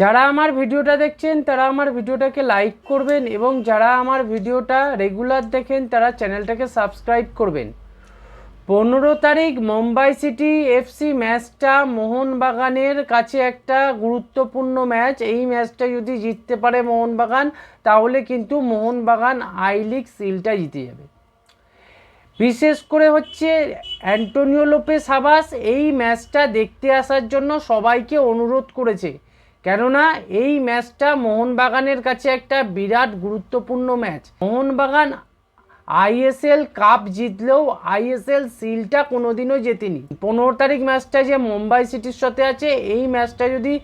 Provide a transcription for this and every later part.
যারা আমার ভিডিওটা দেখছেন, তারা আমার ভিডিওটাকে লাইক করবেন এবং যারা আমার ভিডিওটা রেগুলার দেখেন, তারা চ্যানেলটাকে সাবস্ক্রাইব করবেন। পনেরো তারিখ মুম্বাই সিটি এফসি ম্যাচটা মোহনবাগানের কাছে একটা গুরুত্বপূর্ণ ম্যাচ। এই ম্যাচটা যদি জিততে পারে মোহনবাগান, তাহলে কিন্তু মোহনবাগান আই লিগ সিলটা জিতে যাবে। বিশেষ করে হচ্ছে অ্যান্টোনিও লোপেস হাবাস এই ম্যাচটা দেখতে আসার জন্য সবাইকে অনুরোধ করেছে। কেননা এই ম্যাচটা মোহনবাগানের কাছে একটা বিরাট গুরুত্বপূর্ণ ম্যাচ। মোহনবাগান আইএসএল কাপ জিতলেও আইএসএল সিলটা কোনোদিনও জেতেনি। পনেরো তারিখ ম্যাচটা যে মুম্বাই সিটির সাথে আছে, এই ম্যাচটা যদি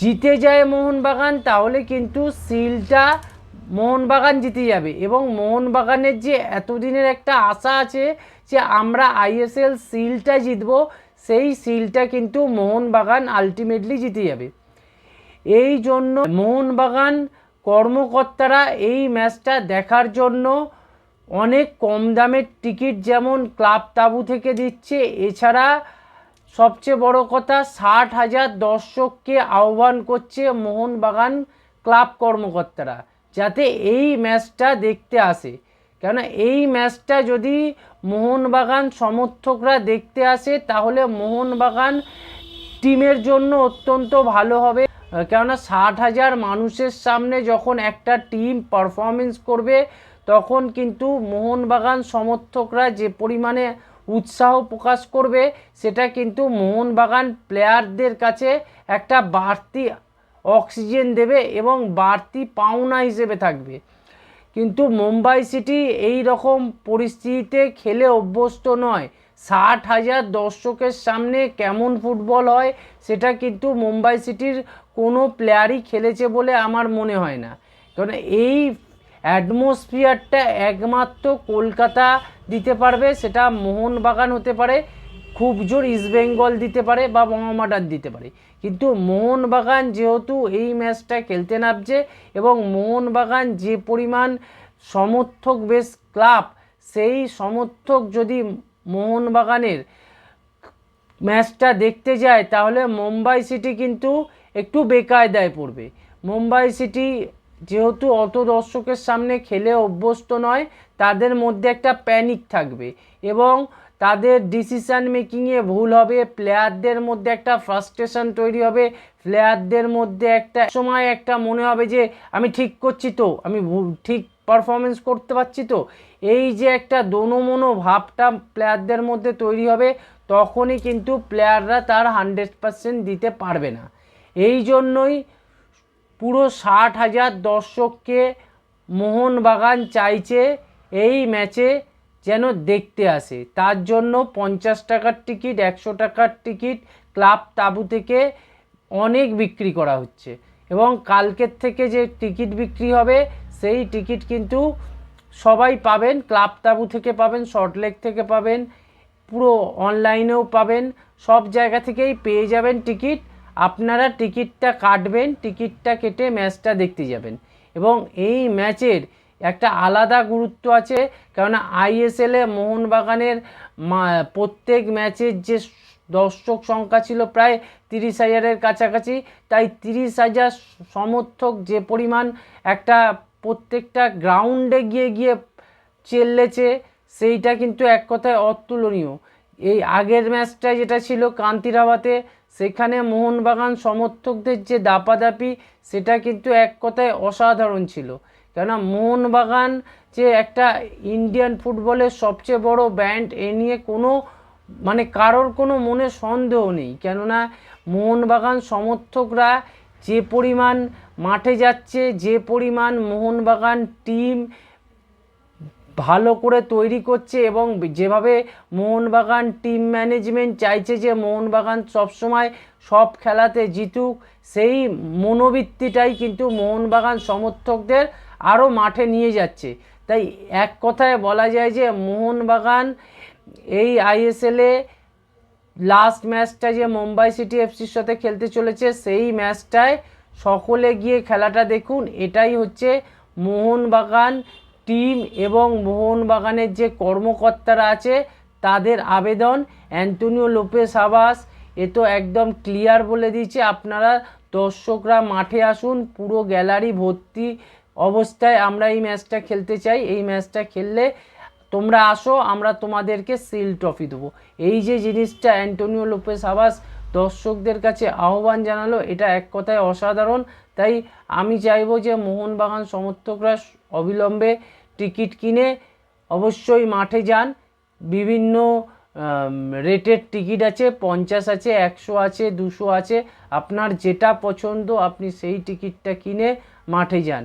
জিতে যায় মোহনবাগান, তাহলে কিন্তু সিলটা মোহনবাগান জিতে যাবে। এবং মোহনবাগানের যে এতদিনের একটা আশা আছে যে আমরা আইএসএল সিলটা জিতবো, সেই সিলটা কিন্তু মোহনবাগান আলটিমেটলি জিতে যাবে। এই জন্য মোহনবাগান কর্মকর্তারা এই ম্যাচটা দেখার জন্য অনেক কম দামের টিকিট যেমন ক্লাব তাবু থেকে দিচ্ছে, এছাড়া সবচেয়ে বড় কথা ষাট হাজার দর্শককে আহ্বান করছে মোহনবাগান ক্লাব কর্মকর্তারা যাতে এই ম্যাচটা দেখতে আসে। কেন এই ম্যাচটা যদি মোহনবাগান সমর্থকরা দেখতে আসে, তাহলে মোহনবাগান টিমের জন্য অত্যন্ত ভালো হবে। কেননা ষাট হাজার মানুষের সামনে যখন একটা টিম পারফরমেন্স করবে, তখন কিন্তু মোহনবাগান সমর্থকরা যে পরিমাণে উৎসাহ প্রকাশ করবে, সেটা কিন্তু মোহনবাগান প্লেয়ারদের কাছে একটা বাড়তি অক্সিজেন দেবে এবং বাড়তি পাওনা হিসেবে থাকবে। কিন্তু মুম্বাই সিটি এই রকম পরিস্থিতিতে খেলে অভ্যস্ত নয়। ষাট হাজার দর্শকের সামনে কেমন ফুটবল হয়, সেটা কিন্তু মুম্বাই সিটির কোনো প্লেয়ারই খেলেছে বলে আমার মনে হয় না। কারণ এই অ্যাটমসফিয়ারটা একমাত্র কলকাতা দিতে পারবে, সেটা মোহনবাগান হতে পারে, খুব জোর ইস্টবেঙ্গল দিতে পারে বা মোহামেডান দিতে পারে। কিন্তু মোহনবাগান যেহেতু এই ম্যাচটা খেলতে নামছে এবং মোহনবাগান যে পরিমাণ সমর্থক বেশ ক্লাব, সেই সমর্থক যদি মোহনবাগানের ম্যাচটা দেখতে যায়, তাহলে মুম্বাই সিটি কিন্তু একটু বেকায়দায় পড়বে। মুম্বাই সিটি যেহেতু অত দর্শকের সামনে খেলে অভ্যস্ত নয়, তাদের মধ্যে একটা প্যানিক থাকবে এবং তাদের ডিসিশান মেকিংয়ে ভুল হবে প্লেয়ারদের মধ্যে একটা ফ্রাস্ট্রেশন তৈরি হবে প্লেয়ারদের মধ্যে একটা সময় একটা মনে হবে যে, আমি ঠিক করছি তো, আমি ঠিক পারফরমেন্স করতে পারছি তো। এই যে একটা দোনোমনো ভাবটা প্লেয়ারদের মধ্যে তৈরি হবে, তখনই কিন্তু প্লেয়াররা তার হান্ড্রেড পারসেন্ট দিতে পারবে না। এই জন্যই পুরো ষাট হাজার দর্শককে মোহনবাগান চাইছে এই ম্যাচে যেন দেখতে আসে। তার জন্য পঞ্চাশ টাকার টিকিট, একশো টাকার টিকিট ক্লাব তাবু থেকে অনেক বিক্রি করা হচ্ছে। এবং কালকের থেকে যে টিকিট বিক্রি হবে, সেই টিকিট কিন্তু সবাই পাবেন, ক্লাব তাবু থেকে পাবেন শর্টলেক থেকে পাবেন, পুরো অনলাইনেও পাবেন, সব জায়গা থেকেই পেয়ে যাবেন টিকিট। আপনারা টিকিটটা কাটবেন, টিকিটটা কেটে ম্যাচটা দেখতে যাবেন। এবং এই ম্যাচের একটা আলাদা গুরুত্ব আছে, কেননা আইএসএলে মোহনবাগানের প্রত্যেক ম্যাচের যে দর্শক সংখ্যা ছিল প্রায় তিরিশ হাজারের কাছাকাছি, তাই তিরিশ হাজার সমর্থক যে পরিমাণ একটা প্রত্যেকটা গ্রাউন্ডে গিয়ে গিয়ে চেল্লেছে, সেইটা কিন্তু এক কথায় অতুলনীয়। এই আগের ম্যাচটা যেটা ছিল কান্তিরাবাতে সেখানে মোহনবাগান সমর্থকদের যে দাপাদাপি, সেটা কিন্তু এক কথায় অসাধারণ ছিল। কেননা মোহনবাগান যে একটা ইন্ডিয়ান ফুটবলের সবচেয়ে বড় ব্যান্ড এ নিয়ে কোনো মানে কারোর কোনো মনে সন্দেহ নেই। কেননা মোহনবাগান সমর্থকরা যে পরিমাণ মাঠে যাচ্ছে, যে পরিমাণ মোহনবাগান টিম ভালো করে তৈরি করছে এবং যেভাবে মোহনবাগান টিম ম্যানেজমেন্ট চাইছে যে মোহনবাগান সবসময় সব খেলাতে জিতুক, সেই মনোবৃত্তিটাই কিন্তু মোহনবাগান সমর্থকদের আরও মাঠে নিয়ে যাচ্ছে। তাই এক কথায় বলা যায় যে মোহনবাগান এই আইএসএলে লাস্ট ম্যাচটা যে মুম্বাই সিটি এফসির সাথে খেলতে চলেছে, সেই ম্যাচটায় সকলে গিয়ে খেলাটা দেখুন। এটাই হচ্ছে মোহনবাগান টিম এবং মোহনবাগানের যে কর্মকর্তারা আছে, তাদের আবেদন। অ্যান্টনিও লোপেস আবাস, এ তো একদম ক্লিয়ার বলে দিয়েছে। আপনারা দর্শকরা মাঠে আসুন, পুরো গ্যালারি ভর্তি অবস্থায় আমরা এই ম্যাচটা খেলতে চাই। এই ম্যাচটা খেললে তোমরা আসো, আমরা তোমাদেরকে সিল ট্রফি দেবো। এই যে জিনিসটা অ্যান্টোনিও লোপেস আবাস দর্শকদের কাছে আহ্বান জানালো, এটা এক কথায় অসাধারণ। তাই আমি চাইব যে মোহনবাগান সমর্থকরা অবিলম্বে টিকিট কিনে অবশ্যই মাঠে যান। বিভিন্ন রেটের টিকিট আছে, পঞ্চাশ আছে, একশো আছে, দুশো আছে। আপনার যেটা পছন্দ, আপনি সেই টিকিটটা কিনে মাঠে যান।